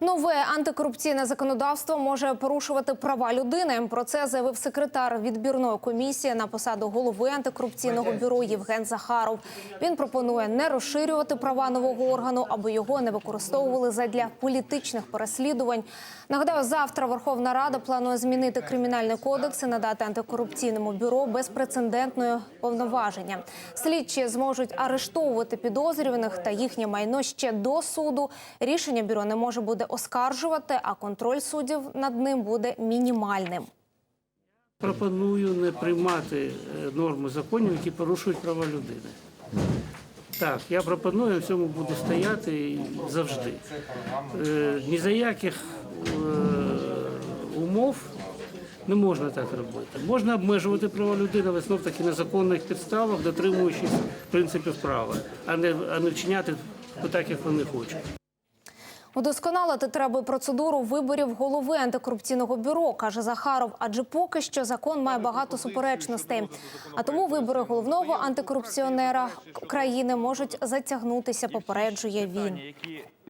Нове антикорупційне законодавство може порушувати права людини. Про це заявив секретар відбірної комісії на посаду голови антикорупційного бюро Євген Захаров. Він пропонує не розширювати права нового органу, аби його не використовували задля політичних переслідувань. Нагадаю, завтра Верховна Рада планує змінити кримінальний кодекс і надати антикорупційному бюро безпрецедентної повноваження. Слідчі зможуть арештовувати підозрюваних та їхнє майно ще до суду. Рішення бюро не може буде оскаржувати, а контроль суддів над ним буде мінімальним. Пропоную не приймати е, норми законів, які порушують права людини. Так, я пропоную, в цьому буду стояти завжди. Е, Ні за яких е, умов не можна так робити. Можна обмежувати права людини, але знов таки на законних підставах, дотримуючись принципів права, а не, а не вчиняти так, як вони хочуть. Удосконалити треба процедуру виборів голови антикорупційного бюро, каже Захаров. Адже поки що закон має багато суперечностей. А тому вибори головного антикорупціонера країни можуть затягнутися. Попереджує він.